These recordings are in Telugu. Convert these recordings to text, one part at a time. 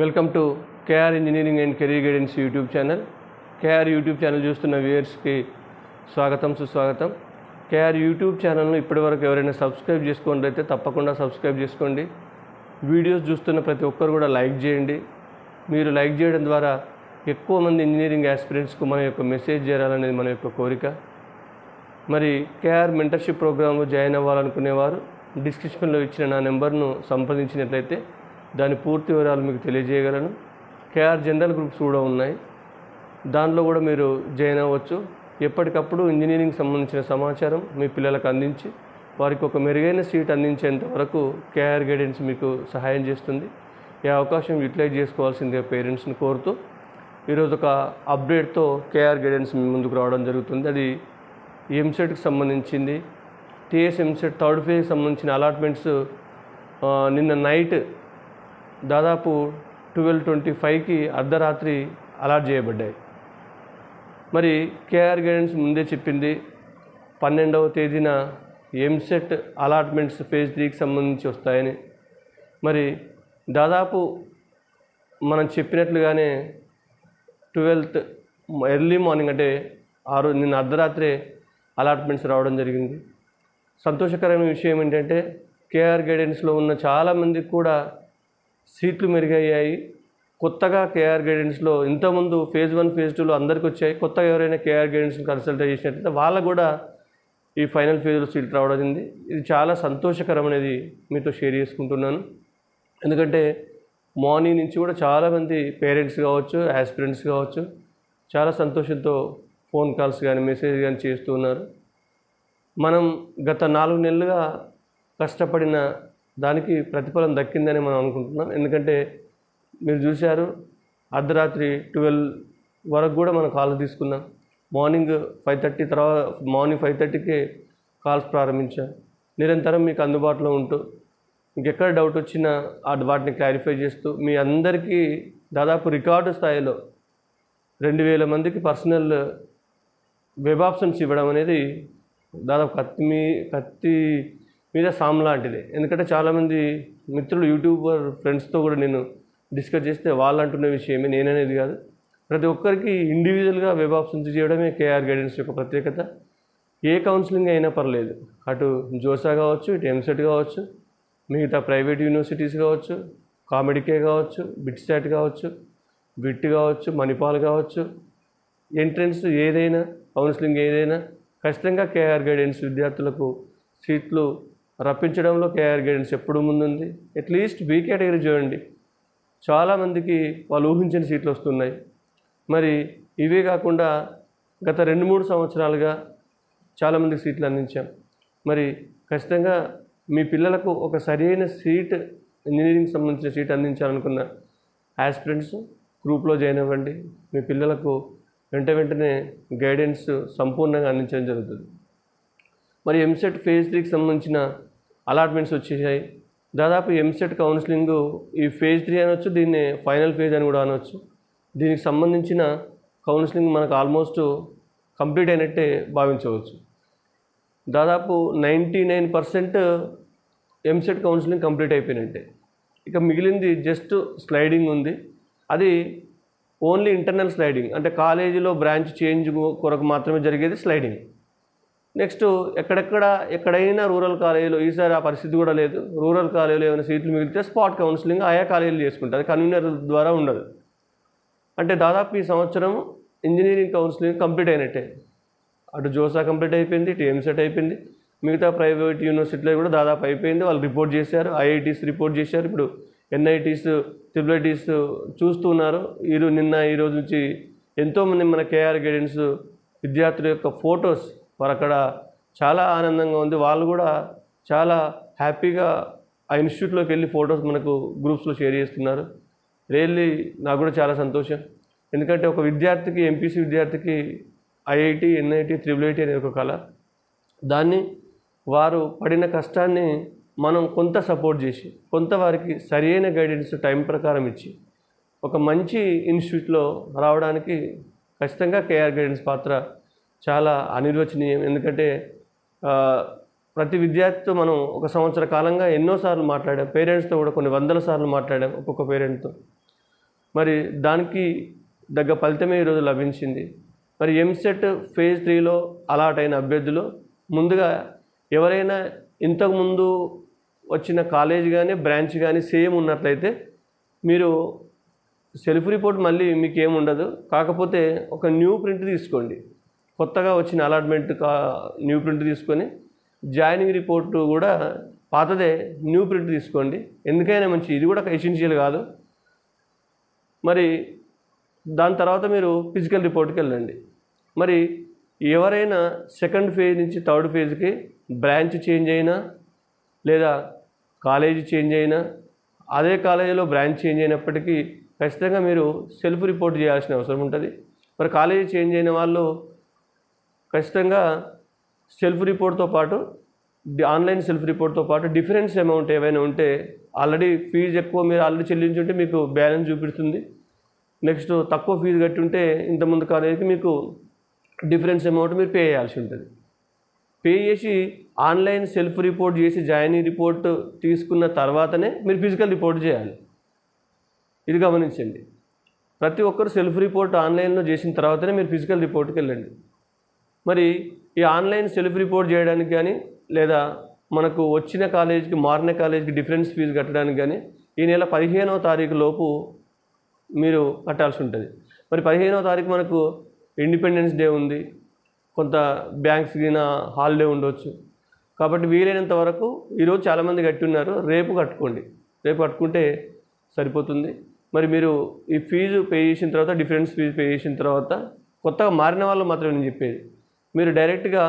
Welcome to KR engineering and career guidance YouTube channel. KR YouTube channel చూస్తున్న వ్యూయర్స్కి స్వాగతం సుస్వాగతం. కేఆర్ యూట్యూబ్ ఛానల్ను ఇప్పటివరకు ఎవరైనా సబ్స్క్రైబ్ చేసుకోండి అయితే తప్పకుండా సబ్స్క్రైబ్ చేసుకోండి. వీడియోస్ చూస్తున్న ప్రతి ఒక్కరు కూడా లైక్ చేయండి. మీరు లైక్ చేయడం ద్వారా ఎక్కువ మంది ఇంజనీరింగ్ ఆస్పిరెంట్స్కు మన యొక్క మెసేజ్ చేరాలనేది మన యొక్క కోరిక. మరి కేఆర్ మెంటర్షిప్ ప్రోగ్రాంలో జాయిన్ అవ్వాలనుకునేవారు డిస్క్రిప్షన్లో ఇచ్చిన నా నెంబర్ను సంప్రదించినట్లయితే దాని పూర్తి వివరాలు మీకు తెలియజేయగలను. కేఆర్ జనరల్ గ్రూప్స్ కూడా ఉన్నాయి. దాంట్లో కూడా మీరు జాయిన్ అవ్వచ్చు. ఎప్పటికప్పుడు ఇంజనీరింగ్ సంబంధించిన సమాచారం మీ పిల్లలకు అందించి వారికి ఒక మెరుగైన సీట్ అందించేంత వరకు కేఆర్ గైడెన్స్ మీకు సహాయం చేస్తుంది. ఈ అవకాశం యూటిలైజ్ చేసుకోవాల్సిందిగా పేరెంట్స్ని కోరుతూ ఈరోజు ఒక అప్డేట్తో కేఆర్ గైడెన్స్ మీ ముందుకు రావడం జరుగుతుంది. అది ఎంసెట్కి సంబంధించింది. టీఎస్ ఎంసెట్ థర్డ్ ఫేజ్కి సంబంధించిన అలాట్మెంట్స్ నిన్న నైట్ దాదాపు ట్వెల్వ్ ట్వంటీ ఫైవ్కి అర్ధరాత్రి అలాట్ చేయబడ్డాయి. మరి కేఆర్ గైడెన్స్ ముందే చెప్పింది పన్నెండవ తేదీన ఎంసెట్ అలాట్మెంట్స్ ఫేజ్ త్రీకి సంబంధించి వస్తాయని. మరి దాదాపు మనం చెప్పినట్లుగానే ట్వెల్త్ ఎర్లీ మార్నింగ్ అంటే ఆరు నిన్న అర్ధరాత్రే అలాట్మెంట్స్ రావడం జరిగింది. సంతోషకరమైన విషయం ఏంటంటే కేఆర్ గైడెన్స్లో ఉన్న చాలామందికి కూడా సీట్లు మెరుగయ్యాయి. కొత్తగా కేఆర్ గైడెన్స్లో ఇంతకుముందు ఫేజ్ వన్ ఫేజ్ టూలో అందరికి వచ్చాయి. కొత్తగా ఎవరైనా కేఆర్ గైడెన్స్ని కన్సల్ట్ చేసినట్లయితే వాళ్ళకు కూడా ఈ ఫైనల్ ఫేజ్లో సీట్లు రావడం జరిగింది. ఇది చాలా సంతోషకరం అనేది మీతో షేర్ చేసుకుంటున్నాను. ఎందుకంటే మార్నింగ్ నుంచి కూడా చాలామంది పేరెంట్స్ కావచ్చు యాస్పిరెంట్స్ కావచ్చు చాలా సంతోషంతో ఫోన్ కాల్స్ కానీ మెసేజ్ కానీ చేస్తూ ఉన్నారు. మనం గత నాలుగు నెలలుగా కష్టపడిన దానికి ప్రతిఫలం దక్కిందని మనం అనుకుంటున్నాం. ఎందుకంటే మీరు చూశారు అర్ధరాత్రి ట్వెల్వ్ వరకు కూడా మనం కాల్ తీసుకున్నాం. మార్నింగ్ ఫైవ్ థర్టీ తర్వాత మార్నింగ్ ఫైవ్ థర్టీకే కాల్స్ ప్రారంభించాం. నిరంతరం మీకు అందుబాటులో ఉంటూ మీకు ఎక్కడ డౌట్ వచ్చినా వాటిని క్లారిఫై చేస్తూ మీ అందరికీ దాదాపు రికార్డు స్థాయిలో రెండు వేల మందికి పర్సనల్ వెబ్ ఆప్షన్స్ ఇవ్వడం అనేది దాదాపు కత్తి మీ కత్తి మీద సామ్ లాంటిది. ఎందుకంటే చాలామంది మిత్రులు యూట్యూబర్ ఫ్రెండ్స్తో కూడా నేను డిస్కస్ చేస్తే వాళ్ళు అంటున్న విషయమే నేననేది కాదు. ప్రతి ఒక్కరికి ఇండివిజువల్గా వెబ్ ఆప్షన్స్ చేయడమే కేఆర్ గైడెన్స్ యొక్క ప్రత్యేకత. ఏ కౌన్సిలింగ్ అయినా పర్లేదు. అటు జోసా కావచ్చు ఇటు ఎంసెట్ కావచ్చు మిగతా ప్రైవేట్ యూనివర్సిటీస్ కావచ్చు కామెడీకే కావచ్చు బిట్సాట్ కావచ్చు బిట్ కావచ్చు మణిపాల్ కావచ్చు ఎంట్రన్స్ ఏదైనా కౌన్సిలింగ్ ఏదైనా ఖచ్చితంగా కేఆర్ గైడెన్స్ విద్యార్థులకు సీట్లు రప్పించడంలో కేఆర్ గైడెన్స్ ఎప్పుడు ముందుంది. అట్లీస్ట్ బీ కేటగిరీ చూడండి. చాలామందికి వాళ్ళు ఊహించిన సీట్లు వస్తున్నాయి. మరి ఇవే కాకుండా గత రెండు మూడు సంవత్సరాలుగా చాలామందికి సీట్లు అందించాం. మరి ఖచ్చితంగా మీ పిల్లలకు ఒక సరైన సీట్ ఇంజనీరింగ్ సంబంధించిన సీట్ అందించాలనుకున్న ఆస్పిరెంట్స్ గ్రూప్లో జాయిన్ అవ్వండి. మీ పిల్లలకు వెంట వెంటనే గైడెన్స్ సంపూర్ణంగా అందించడం జరుగుతుంది. మరి ఎంసెట్ ఫేజ్ త్రీకి సంబంధించిన అలాట్మెంట్స్ వచ్చేసాయి. దాదాపు ఎంసెట్ కౌన్సిలింగ్ ఈ ఫేజ్ త్రీ అనొచ్చు దీన్ని ఫైనల్ ఫేజ్ అని కూడా అనొచ్చు. దీనికి సంబంధించిన కౌన్సిలింగ్ మనకు ఆల్మోస్ట్ కంప్లీట్ అయినట్టే భావించవచ్చు. దాదాపు ninety nine percent EAMCET counselling complete అయిపోయినట్టే. ఇక మిగిలింది జస్ట్ స్లైడింగ్ ఉంది. అది ఓన్లీ ఇంటర్నల్ స్లైడింగ్ అంటే కాలేజీలో బ్రాంచ్ చేంజ్ కొరకు మాత్రమే జరిగేది స్లైడింగ్. నెక్స్ట్ ఎక్కడెక్కడ ఎక్కడైనా రూరల్ కాలేజీలో ఈసారి ఆ పరిస్థితి కూడా లేదు. రూరల్ కాలేజీలో ఏమైనా సీట్లు మిగిలితే స్పాట్ కౌన్సిలింగ్ ఆయా కాలేజీలు చేసుకుంటారు. కన్వీనర్ ద్వారా ఉండదు. అంటే దాదాపు ఈ సంవత్సరం ఇంజనీరింగ్ కౌన్సిలింగ్ కంప్లీట్ అయినట్టే. అటు జోసా కంప్లీట్ అయిపోయింది ఇటు ఎంసెట్ అయిపోయింది. మిగతా ప్రైవేట్ యూనివర్సిటీలో కూడా దాదాపు అయిపోయింది. వాళ్ళు రిపోర్ట్ చేశారు ఐఐటీస్ రిపోర్ట్ చేశారు. ఇప్పుడు ఎన్ఐటీస్ ట్రిపుల్ ఐటీస్ చూస్తున్నారు ఈరోజు నిన్న ఈ రోజు నుంచి ఎంతోమంది మన కేఆర్ గైడెన్స్ విద్యార్థుల యొక్క ఫొటోస్ వారు అక్కడ చాలా ఆనందంగా ఉంది. వాళ్ళు కూడా చాలా హ్యాపీగా ఆ ఇన్స్టిట్యూట్లోకి వెళ్ళి ఫొటోస్ మనకు గ్రూప్స్లో షేర్ చేస్తున్నారు. రియల్లీ నాకు కూడా చాలా సంతోషం. ఎందుకంటే ఒక విద్యార్థికి ఎంపీసీ విద్యార్థికి ఐఐటి ఎన్ఐటి త్రిబుల్ ఐటీ అనే ఒక కళ. దాన్ని వారు పడిన కష్టాన్ని మనం కొంత సపోర్ట్ చేసి కొంత వారికి సరైన గైడెన్స్ టైం ప్రకారం ఇచ్చి ఒక మంచి ఇన్స్టిట్యూట్లో రావడానికి ఖచ్చితంగా కేఆర్ గైడెన్స్ పాత్ర చాలా అనిర్వచనీయం. ఎందుకంటే ప్రతి విద్యార్థితో మనం ఒక సంవత్సర కాలంగా ఎన్నోసార్లు మాట్లాడాం. పేరెంట్స్తో కూడా కొన్ని వందల సార్లు మాట్లాడాం ఒక్కొక్క పేరెంట్తో. మరి దానికి దగ్గ ఫలితమే ఈరోజు లభించింది. మరి ఎంసెట్ ఫేజ్ త్రీలో అలాట్ అయిన అభ్యర్థులు ముందుగా ఎవరైనా ఇంతకుముందు వచ్చిన కాలేజ్ కానీ బ్రాంచ్ కానీ సేమ్ ఉన్నట్లయితే మీరు సెల్ఫ్ రిపోర్ట్ మళ్ళీ మీకు ఏమి ఉండదు కాకపోతే ఒక న్యూ ప్రింట్ తీసుకోండి. కొత్తగా వచ్చిన అలాట్మెంట్ కా న్యూ ప్రింట్ తీసుకొని జాయినింగ్ రిపోర్టు కూడా పాతదే న్యూ ప్రింట్ తీసుకోండి. ఎందుకైనా మంచి ఇది కూడా ఎసెన్షియల్ కాదు. మరి దాని తర్వాత మీరు ఫిజికల్ రిపోర్ట్కి వెళ్ళండి. మరి ఎవరైనా సెకండ్ ఫేజ్ నుంచి థర్డ్ ఫేజ్కి బ్రాంచ్ చేంజ్ అయినా లేదా కాలేజీ చేంజ్ అయినా అదే కాలేజీలో బ్రాంచ్ చేంజ్ అయినప్పటికీ ఖచ్చితంగా మీరు సెల్ఫ్ రిపోర్ట్ చేయాల్సిన అవసరం ఉంటుంది. మరి కాలేజీ చేంజ్ అయిన వాళ్ళు ఖచ్చితంగా సెల్ఫ్ రిపోర్ట్తో పాటు ఆన్లైన్ సెల్ఫ్ రిపోర్ట్తో పాటు డిఫరెన్స్ అమౌంట్ ఏమైనా ఉంటే ఆల్రెడీ ఫీజు ఎక్కువ మీరు ఆల్రెడీ చెల్లించుంటే మీకు బ్యాలెన్స్ చూపిస్తుంది. నెక్స్ట్ తక్కువ ఫీజు కట్టి ఉంటే ఇంతకుముందు కాలేజీకి మీకు డిఫరెన్స్ అమౌంట్ మీరు పే చేయాల్సి ఉంటుంది. పే చేసి ఆన్లైన్ సెల్ఫ్ రిపోర్ట్ చేసి జాయినింగ్ రిపోర్ట్ తీసుకున్న తర్వాతనే మీరు ఫిజికల్ రిపోర్ట్ చేయాలి. ఇది గమనించండి. ప్రతి ఒక్కరు సెల్ఫ్ రిపోర్ట్ ఆన్లైన్లో చేసిన తర్వాతనే మీరు ఫిజికల్ రిపోర్ట్కి వెళ్ళండి. మరి ఈ ఆన్లైన్ సెల్ఫ్ రిపోర్ట్ చేయడానికి కానీ లేదా మనకు వచ్చిన కాలేజీకి మారిన కాలేజీకి డిఫరెన్స్ ఫీజు కట్టడానికి కానీ ఈ నెల పదిహేనవ తారీఖు లోపు మీరు కట్టాల్సి ఉంటుంది. మరి పదిహేనవ తారీఖు మనకు ఇండిపెండెన్స్ డే ఉంది. కొంత బ్యాంక్స్ గిన హాలిడే ఉండొచ్చు. కాబట్టి వీలైనంత వరకు ఈరోజు చాలామంది కట్టి ఉన్నారు. రేపు కట్టుకోండి. రేపు కట్టుకుంటే సరిపోతుంది. మరి మీరు ఈ ఫీజు పే చేసిన తర్వాత డిఫరెన్స్ ఫీజు పే చేసిన తర్వాత కొత్తగా మారిన వాళ్ళు మాత్రమే నేను చెప్పేది. మీరు డైరెక్ట్గా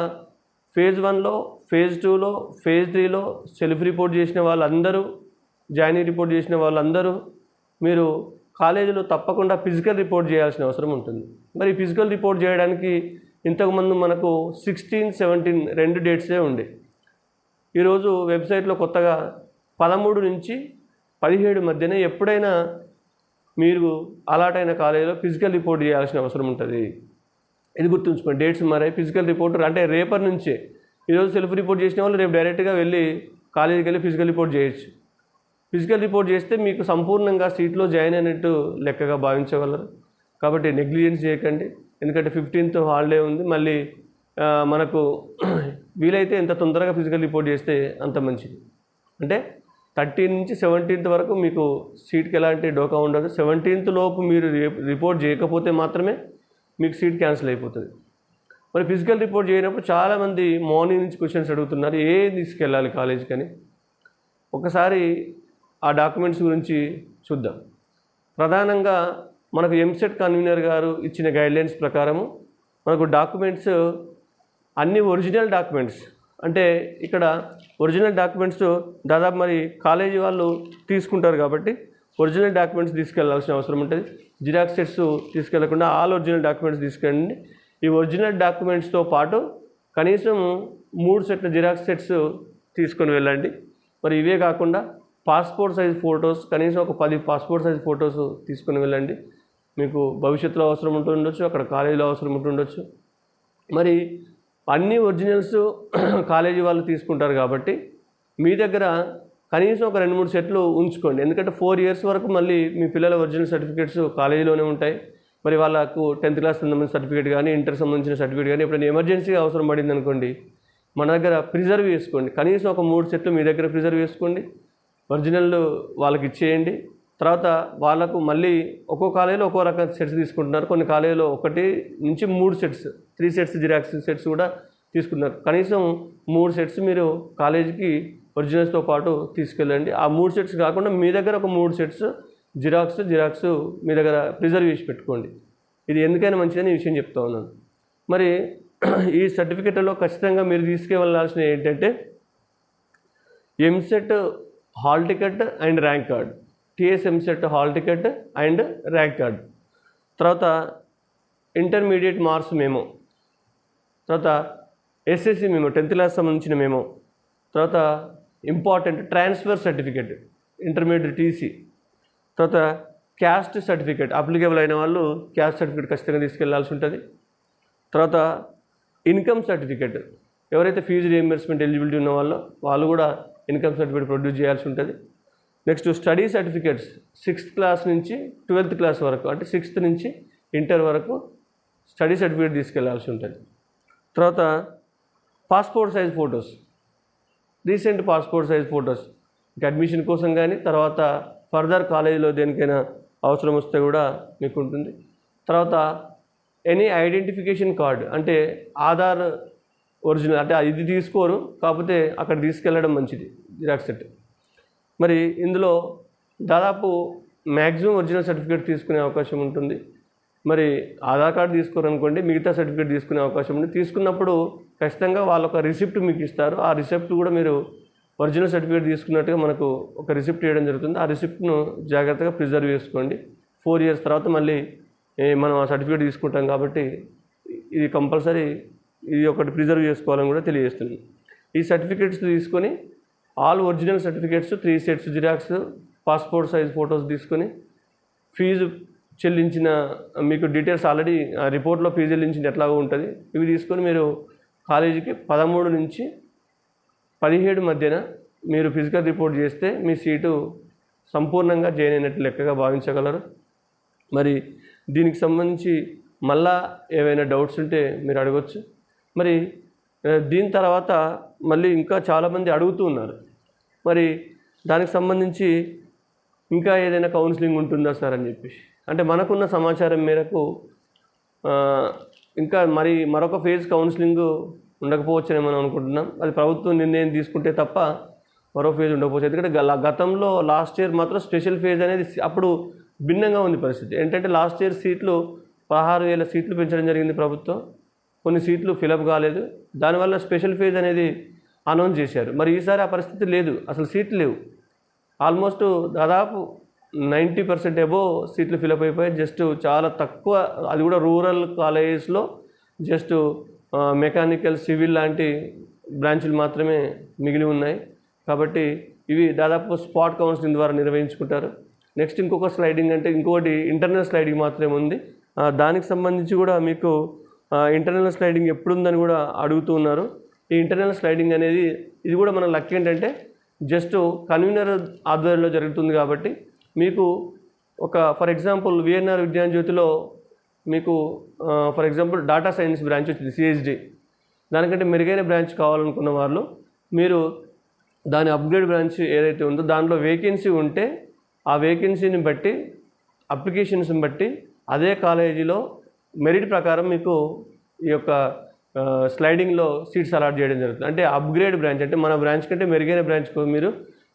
ఫేజ్ వన్లో ఫేజ్ టూలో ఫేజ్ త్రీలో సెల్ఫ్ రిపోర్ట్ చేసిన వాళ్ళందరూ జాయినింగ్ రిపోర్ట్ చేసిన వాళ్ళందరూ మీరు కాలేజీలో తప్పకుండా ఫిజికల్ రిపోర్ట్ చేయాల్సిన అవసరం ఉంటుంది. మరి ఫిజికల్ రిపోర్ట్ చేయడానికి ఇంతకుముందు మనకు సిక్స్టీన్ సెవెంటీన్ రెండు డేట్సే ఉండే. ఈరోజు వెబ్సైట్లో కొత్తగా పదమూడు నుంచి పదిహేడు మధ్యనే ఎప్పుడైనా మీరు అలాట్ అయిన కాలేజీలో ఫిజికల్ రిపోర్ట్ చేయాల్సిన అవసరం ఉంటుంది. ఇది గుర్తుంచుకోండి. డేట్స్ మారాయి. ఫిజికల్ రిపోర్ట్ అంటే రేపటి నుంచే. ఈరోజు సెల్ఫ్ రిపోర్ట్ చేసిన వాళ్ళు రేపు డైరెక్ట్గా వెళ్ళి కాలేజీకి వెళ్ళి ఫిజికల్ రిపోర్ట్ చేయొచ్చు. ఫిజికల్ రిపోర్ట్ చేస్తే మీకు సంపూర్ణంగా సీట్లో జాయిన్ అయినట్టు లెక్కగా భావించగలరు. కాబట్టి నెగ్లిజెన్స్ చేయకండి. ఎందుకంటే ఫిఫ్టీన్త్ హాలిడే ఉంది. మళ్ళీ మనకు వీలైతే ఎంత తొందరగా ఫిజికల్ రిపోర్ట్ చేస్తే అంత మంచిది. అంటే థర్టీన్ నుంచి సెవెంటీన్త్ వరకు మీకు సీట్కి ఎలాంటి డోకా ఉండదు. సెవెంటీన్త్ లోపు మీరు రిపోర్ట్ చేయకపోతే మాత్రమే మీకు సీట్ క్యాన్సిల్ అయిపోతుంది. మరి ఫిజికల్ రిపోర్ట్ చేయనప్పుడు చాలామంది మార్నింగ్ నుంచి క్వశ్చన్స్ అడుగుతున్నారు ఏ తీసుకెళ్ళాలి కాలేజీకి అని. ఒకసారి ఆ డాక్యుమెంట్స్ గురించి చూద్దాం. ప్రధానంగా మనకు ఎంసెట్ కన్వీనర్ గారు ఇచ్చిన గైడ్లైన్స్ ప్రకారము మనకు డాక్యుమెంట్స్ అన్ని ఒరిజినల్ డాక్యుమెంట్స్ అంటే ఇక్కడ ఒరిజినల్ డాక్యుమెంట్స్ దాదాపు మరి కాలేజీ వాళ్ళు తీసుకుంటారు కాబట్టి ఒరిజినల్ డాక్యుమెంట్స్ తీసుకెళ్ళాల్సిన అవసరం ఉంటుంది. జిరాక్స్ సెట్స్ తీసుకెళ్ళకుండా ఆల్ ఒరిజినల్ డాక్యుమెంట్స్ తీసుకెళ్ళండి. ఈ ఒరిజినల్ డాక్యుమెంట్స్తో పాటు కనీసం మూడు సెట్ల జిరాక్స్ సెట్స్ తీసుకొని వెళ్ళండి. మరి ఇవే కాకుండా పాస్పోర్ట్ సైజ్ ఫొటోస్ కనీసం ఒక పది పాస్పోర్ట్ సైజ్ ఫొటోస్ తీసుకొని వెళ్ళండి. మీకు భవిష్యత్తులో అవసరం ఉంటుండొచ్చు అక్కడ కాలేజీలో అవసరం ఉంటుండొచ్చు. మరి అన్ని ఒరిజినల్స్ కాలేజీ వాళ్ళు తీసుకుంటారు కాబట్టి మీ దగ్గర కనీసం ఒక రెండు మూడు సెట్లు ఉంచుకోండి. ఎందుకంటే ఫోర్ ఇయర్స్ వరకు మళ్ళీ మీ పిల్లల ఒరిజినల్ సర్టిఫికేట్స్ కాలేజీలోనే ఉంటాయి. మరి వాళ్ళకు టెన్త్ క్లాస్ సంబంధించిన సర్టిఫికేట్ కానీ ఇంటర్ సంబంధించిన సర్టిఫికేట్ కానీ ఎప్పుడైనా ఎమర్జెన్సీగా అవసరం పడింది అనుకోండి మన దగ్గర ప్రిజర్వ్ చేసుకోండి. కనీసం ఒక మూడు సెట్లు మీ దగ్గర ప్రిజర్వ్ చేసుకోండి. ఒరిజినల్ వాళ్ళకి ఇచ్చేయండి. తర్వాత వాళ్ళకు మళ్ళీ ఒక్కో కాలేజీలో ఒక్కో రకం సెట్స్ తీసుకుంటున్నారు. కొన్ని కాలేజీలో ఒకటి నుంచి మూడు sets three sets Xerox sets కూడా తీసుకుంటున్నారు. కనీసం మూడు సెట్స్ మీరు కాలేజీకి ఒరిజినల్స్తో పాటు తీసుకెళ్ళండి. ఆ మూడు సెట్స్ కాకుండా మీ దగ్గర ఒక మూడు సెట్స్ జిరాక్స్ జిరాక్స్ మీ దగ్గర ప్రిజర్వ్ చేసి పెట్టుకోండి. ఇది ఎందుకైనా మంచిదని ఈ విషయం చెప్తా ఉన్నాను. మరి ఈ సర్టిఫికెట్లో ఖచ్చితంగా మీరు తీసుకెళ్ళాల్సిన ఏంటంటే EAMCET hall ticket and rank card TS EAMCET hall ticket and rank card తర్వాత ఇంటర్మీడియట్ మార్క్స్ మేమో తర్వాత ఎస్ఎస్సి మేము టెన్త్ క్లాస్ సంబంధించిన మేము తర్వాత important transfer certificate intermediate TC. తర్వాత క్యాస్ట్ సర్టిఫికేట్ అప్లికేబుల్ అయిన వాళ్ళు క్యాస్ట్ సర్టిఫికేట్ ఖచ్చితంగా తీసుకెళ్ళాల్సి ఉంటుంది. తర్వాత ఇన్కమ్ సర్టిఫికేట్ ఎవరైతే ఫీజు రియంబర్స్మెంట్ ఎలిజిబిలిటీ ఉన్న వాళ్ళో వాళ్ళు కూడా ఇన్కమ్ సర్టిఫికేట్ ప్రొడ్యూస్ చేయాల్సి ఉంటుంది. Next study certificates sixth class నుంచి ట్వెల్త్ క్లాస్ వరకు అంటే సిక్స్త్ నుంచి ఇంటర్ వరకు స్టడీ సర్టిఫికేట్ తీసుకెళ్ళాల్సి ఉంటుంది. తర్వాత passport size photos recent passport size photos. ఇంకా అడ్మిషన్ కోసం కానీ తర్వాత ఫర్దర్ కాలేజీలో దేనికైనా అవసరం వస్తే కూడా మీకు ఉంటుంది తర్వాత ఎనీ ఐడెంటిఫికేషన్ కార్డ్ అంటే ఆధార్ ఒరిజినల్ అంటే ఇది తీసుకోరు కాకపోతే అక్కడ తీసుకెళ్ళడం మంచిది జిరాక్స్ సెట్. మరి ఇందులో దాదాపు మ్యాక్సిమం ఒరిజినల్ సర్టిఫికేట్ తీసుకునే అవకాశం ఉంటుంది. మరి ఆధార్ కార్డు తీసుకోరనుకోండి మిగతా సర్టిఫికేట్ తీసుకునే అవకాశం ఉంది. తీసుకున్నప్పుడు ఖచ్చితంగా వాళ్ళు ఒక రిసిప్ట్ మీకు ఇస్తారు ఆ రిసిప్ట్ కూడా మీరు ఒరిజినల్ సర్టిఫికేట్ తీసుకున్నట్టుగా మనకు ఒక రిసిప్ట్ ఇవ్వడం జరుగుతుంది. ఆ రిసిప్ట్ను జాగ్రత్తగా ప్రిజర్వ్ చేసుకోండి. ఫోర్ ఇయర్స్ తర్వాత మళ్ళీ మనం ఆ సర్టిఫికేట్ తీసుకుంటాం కాబట్టి ఇది కంపల్సరీ ఇది ఒకటి ప్రిజర్వ్ చేసుకోవాలని కూడా తెలియజేస్తుంది ఈ సర్టిఫికేట్స్ తీసుకొని all original certificates three sets xerox passport size photos తీసుకొని ఫీజు చెల్లించిన మీకు డీటెయిల్స్ ఆల్రెడీ రిపోర్ట్లో ఫీజు చెల్లించింది ఎట్లాగో ఉంటుంది. ఇవి తీసుకొని మీరు కాలేజీకి పదమూడు నుంచి పదిహేడు మధ్యన మీరు ఫిజికల్ రిపోర్ట్ చేస్తే మీ సీటు సంపూర్ణంగా జాయిన్ అయినట్టు లెక్కగా భావించగలరు. మరి దీనికి సంబంధించి మళ్ళా ఏవైనా డౌట్స్ ఉంటే మీరు అడగొచ్చు. మరి దీని తర్వాత మళ్ళీ ఇంకా చాలామంది అడుగుతూ ఉన్నారు. మరి దానికి సంబంధించి ఇంకా ఏదైనా కౌన్సిలింగ్ ఉంటుందా సార్ అని చెప్పేసి. అంటే మనకున్న సమాచారం మేరకు ఇంకా మరి మరొక ఫేజ్ కౌన్సిలింగ్ ఉండకపోవచ్చని మనం అనుకుంటున్నాం. అది ప్రభుత్వం నిర్ణయం తీసుకుంటే తప్ప మరో ఫేజ్ ఉండకపోవచ్చు. ఎందుకంటే గల- గతంలో లాస్ట్ ఇయర్ మాత్రం స్పెషల్ ఫేజ్ అనేది అప్పుడు భిన్నంగా ఉంది పరిస్థితి. ఏంటంటే లాస్ట్ ఇయర్ సీట్లు పదహారు వేల సీట్లు పెంచడం జరిగింది ప్రభుత్వం. కొన్ని సీట్లు ఫిలప్ కాలేదు. దానివల్ల స్పెషల్ ఫేజ్ అనేది అనౌన్స్ చేశారు. మరి ఈసారి ఆ పరిస్థితి లేదు. అసలు సీట్లు లేవు. ఆల్మోస్ట్ దాదాపు నైంటీ పర్సెంట్ ఎబో సీట్లు ఫిలప్ అయిపోయాయి. జస్ట్ చాలా తక్కువ అది కూడా రూరల్ కాలేజెస్లో జస్ట్ మెకానికల్ సివిల్ లాంటి బ్రాంచులు మాత్రమే మిగిలి ఉన్నాయి. కాబట్టి ఇవి దాదాపు స్పాట్ కౌన్సిలింగ్ ద్వారా నిర్వహించుకుంటారు. నెక్స్ట్ ఇంకొక స్లైడింగ్ అంటే ఇంకొకటి ఇంటర్నల్ స్లైడింగ్ మాత్రమే ఉంది. దానికి సంబంధించి కూడా మీకు ఇంటర్నల్ స్లైడింగ్ ఎప్పుడుందని కూడా అడుగుతూ ఉన్నారు. ఈ ఇంటర్నల్ స్లైడింగ్ అనేది ఇది కూడా మన లక్ ఏంటంటే జస్ట్ కన్వీనర్ ఆధ్వర్యంలో జరుగుతుంది కాబట్టి మీకు ఒక ఫర్ ఎగ్జాంపుల్ విఎన్ఆర్ విజ్ఞాన జ్యోతిలో మీకు for example data science branch వచ్చింది సిహెచ్డి దానికంటే మెరుగైన బ్రాంచ్ కావాలనుకున్న వాళ్ళు మీరు దాని అప్గ్రేడ్ బ్రాంచ్ ఏదైతే ఉందో దాంట్లో వేకెన్సీ ఉంటే ఆ వేకెన్సీని బట్టి అప్లికేషన్స్ని బట్టి అదే కాలేజీలో మెరిట్ ప్రకారం మీకు ఈ యొక్క స్లైడింగ్లో సీట్స్ అలాట్ చేయడం జరుగుతుంది. అంటే అప్గ్రేడ్ బ్రాంచ్ అంటే మన బ్రాంచ్ కంటే మెరుగైన బ్రాంచ్కు మీరు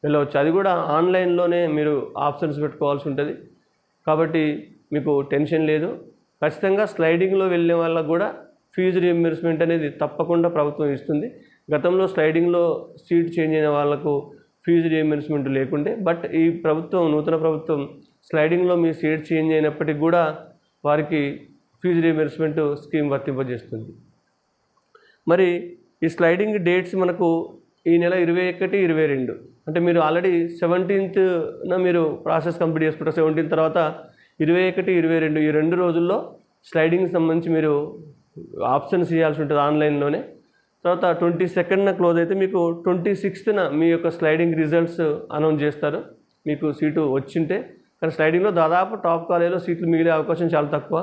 వెళ్ళవచ్చు. అది కూడా ఆన్లైన్లోనే మీరు ఆప్షన్స్ పెట్టుకోవాల్సి ఉంటుంది. కాబట్టి మీకు టెన్షన్ లేదు. ఖచ్చితంగా స్లైడింగ్లో వెళ్ళే వాళ్ళకు కూడా ఫీజు రియంబర్స్మెంట్ అనేది తప్పకుండా ప్రభుత్వం ఇస్తుంది. గతంలో స్లైడింగ్లో సీట్ చేంజ్ అయిన వాళ్ళకు ఫీజు రియంబర్స్మెంట్ లేకుండే బట్ ఈ ప్రభుత్వం నూతన ప్రభుత్వం స్లైడింగ్లో మీ సీట్ చేంజ్ అయినప్పటికీ కూడా వారికి ఫీజు రియంబర్స్మెంట్ స్కీమ్ వర్తింపజేస్తుంది. మరి ఈ స్లైడింగ్ డేట్స్ మనకు ఈ నెల ఇరవై ఒకటి ఇరవై రెండు. అంటే మీరు ఆల్రెడీ సెవెంటీన్త్న మీరు ప్రాసెస్ కంప్లీట్ చేసుకుంటారు. సెవెంటీన్త్ తర్వాత ఇరవై ఒకటి ఇరవై రెండు. ఈ రెండు రోజుల్లో స్లైడింగ్కి సంబంధించి మీరు ఆప్షన్స్ ఇవ్వాల్సి ఉంటుంది ఆన్లైన్లోనే. తర్వాత ట్వంటీ సెకండ్న క్లోజ్ అయితే మీకు ట్వంటీ సిక్స్త్న మీ యొక్క స్లైడింగ్ రిజల్ట్స్ అనౌన్స్ చేస్తారు. మీకు సీటు వచ్చింటే. కానీ స్లైడింగ్లో దాదాపు టాప్ కాలేజీలో సీట్లు మిగిలే అవకాశం చాలా తక్కువ.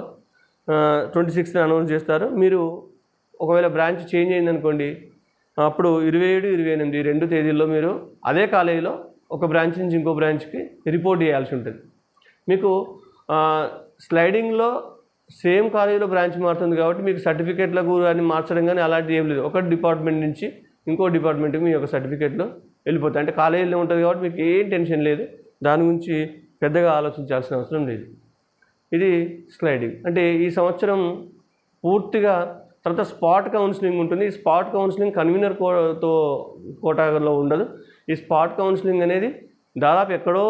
ట్వంటీ సిక్స్త్న అనౌన్స్ చేస్తారు. మీరు ఒకవేళ బ్రాంచ్ చేంజ్ అయిందనుకోండి అప్పుడు ఇరవై ఏడు ఇరవై ఎనిమిది రెండు తేదీల్లో మీరు అదే కాలేజీలో ఒక బ్రాంచ్ నుంచి ఇంకో బ్రాంచ్కి రిపోర్ట్ చేయాల్సి ఉంటుంది. మీకు స్లైడింగ్లో సేమ్ కాలేజీలో బ్రాంచ్ మారుతుంది కాబట్టి మీకు సర్టిఫికేట్లకు కానీ మార్చడం కానీ అలాంటివి ఏం లేదు. ఒక డిపార్ట్మెంట్ నుంచి ఇంకో డిపార్ట్మెంట్కి మీ యొక్క సర్టిఫికేట్లో వెళ్ళిపోతాయి. అంటే కాలేజీలో ఉంటుంది కాబట్టి మీకు ఏం టెన్షన్ లేదు. దాని గురించి పెద్దగా ఆలోచించాల్సిన అవసరం లేదు. ఇది స్లైడింగ్. అంటే ఈ సంవత్సరం పూర్తిగా తర్వాత స్పాట్ కౌన్సిలింగ్ ఉంటుంది. ఈ స్పాట్ కౌన్సిలింగ్ కన్వీనర్ కోతో కోటాలో ఉండదు. ఈ స్పాట్ కౌన్సిలింగ్ అనేది దాదాపు ఎక్కడో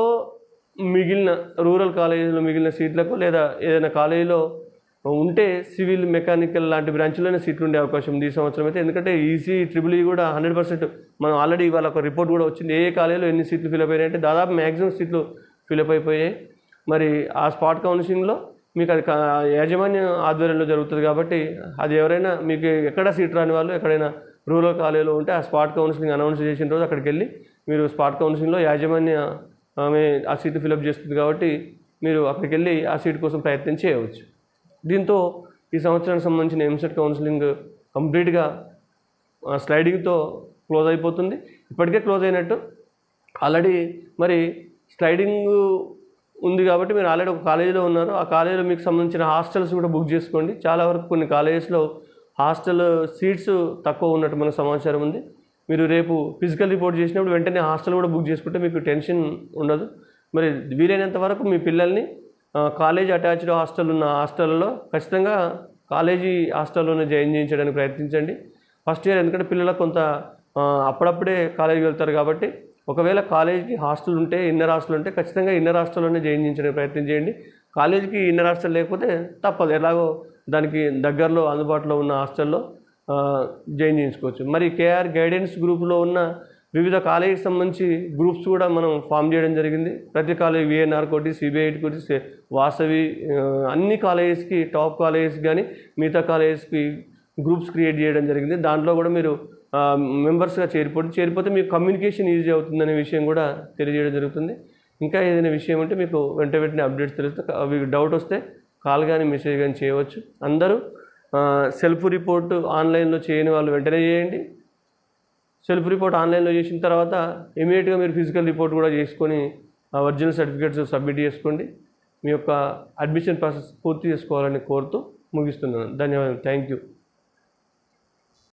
మిగిలిన రూరల్ కాలేజీలో మిగిలిన సీట్లకు లేదా ఏదైనా కాలేజీలో ఉంటే సివిల్ మెకానికల్ లాంటి బ్రాంచ్లోనే సీట్లు ఉండే అవకాశం ఉంది ఈ సంవత్సరం అయితే. ఎందుకంటే ఈసీ ట్రిబుల్ ఈ కూడా హండ్రెడ్ పర్సెంట్ మనం ఆల్రెడీ ఇవాళ ఒక రిపోర్ట్ కూడా వచ్చింది. ఏ ఏ కాలేజీలో ఎన్ని సీట్లు ఫిలప్ అయినాయి అంటే దాదాపు మ్యాక్సిమం సీట్లు ఫిలప్ అయిపోయాయి. మరి ఆ స్పాట్ కౌన్సిలింగ్లో మీకు అది యాజమాన్యం ఆధ్వర్యంలో జరుగుతుంది కాబట్టి అది ఎవరైనా మీకు ఎక్కడ సీట్ రాని వాళ్ళు ఎక్కడైనా రూరల్ కాలేజీలో ఉంటే ఆ స్పాట్ కౌన్సిలింగ్ అనౌన్స్ చేసిన రోజు అక్కడికి వెళ్ళి మీరు స్పాట్ కౌన్సిలింగ్లో యాజమాన్య ఆమె ఆ సీటు ఫిలప్ చేస్తుంది కాబట్టి మీరు అక్కడికి వెళ్ళి ఆ సీట్ కోసం ప్రయత్నం చేయవచ్చు. దీంతో ఈ సంవత్సరానికి సంబంధించిన ఎంసెట్ కౌన్సిలింగ్ కంప్లీట్గా ఆ, స్లైడింగ్తో క్లోజ్ అయిపోతుంది. ఇప్పటికే క్లోజ్ అయినట్టు. ఆల్రెడీ మరి స్లైడింగ్ ఉంది కాబట్టి మీరు ఆల్రెడీ ఒక కాలేజీలో ఉన్నారు. ఆ కాలేజీలో మీకు సంబంధించిన హాస్టల్స్ కూడా బుక్ చేసుకోండి. చాలా వరకు కొన్ని కాలేజెస్లో హాస్టల్ సీట్స్ తక్కువ ఉన్నట్టు మనకు సమాచారం ఉంది. మీరు రేపు ఫిజికల్ రిపోర్ట్ చేసినప్పుడు వెంటనే హాస్టల్ కూడా బుక్ చేసుకుంటే మీకు టెన్షన్ ఉండదు. మరి వీలైనంత వరకు మీ పిల్లల్ని కాలేజ్ అటాచ్డ్ హాస్టల్ ఉన్న హాస్టల్లో ఖచ్చితంగా కాలేజీ హాస్టల్లోనే జాయిన్ చేయించడానికి ప్రయత్నించండి. ఫస్ట్ ఇయర్ ఎందుకంటే పిల్లలకు కొంత అప్పుడప్పుడే కాలేజీకి వెళ్తారు కాబట్టి ఒకవేళ కాలేజీకి హాస్టల్ ఉంటే ఇన్నర్ హాస్టల్ ఉంటే ఖచ్చితంగా ఇన్నర్ హాస్టల్లోనే జాయిన్ ప్రయత్నం చేయండి. కాలేజీకి ఇన్నర్ హాస్టల్ లేకపోతే తప్పదు. ఎలాగో దానికి దగ్గరలో అందుబాటులో ఉన్న హాస్టల్లో జాయిన్ చేయించుకోవచ్చు. మరి కేఆర్ గైడెన్స్ గ్రూప్లో ఉన్న వివిధ కాలేజీకి సంబంధించి గ్రూప్స్ కూడా మనం ఫామ్ చేయడం జరిగింది. ప్రతి కాలేజ్ విఎన్ఆర్ కోటి సిబిఐటి కోటి వాసవి అన్ని కాలేజెస్కి టాప్ కాలేజెస్ కానీ మిగతా కాలేజెస్కి గ్రూప్స్ క్రియేట్ చేయడం జరిగింది. దాంట్లో కూడా మీరు మెంబర్స్గా చేరిపోతే చేరిపోతే మీకు కమ్యూనికేషన్ ఈజీ అవుతుందనే విషయం కూడా తెలియజేయడం జరుగుతుంది. ఇంకా ఏదైనా విషయం ఉంటే మీకు వెంట వెంటనే అప్డేట్స్ తెలుస్తే. అవి డౌట్ వస్తే కాల్ కానీ మెసేజ్ కానీ చేయవచ్చు. అందరూ సెల్ఫ్ రిపోర్ట్ ఆన్లైన్లో చేయని వాళ్ళు వెంటనే చేయండి. సెల్ఫ్ రిపోర్ట్ ఆన్లైన్లో చేసిన తర్వాత ఇమీడియట్గా మీరు ఫిజికల్ రిపోర్ట్ కూడా చేసుకొని ఆ ఒరిజినల్ సర్టిఫికేట్స్ సబ్మిట్ చేసుకోండి. మీ యొక్క అడ్మిషన్ ప్రాసెస్ పూర్తి చేసుకోవాలని కోరుతూ ముగిస్తున్నాను. ధన్యవాదాలు. Thank you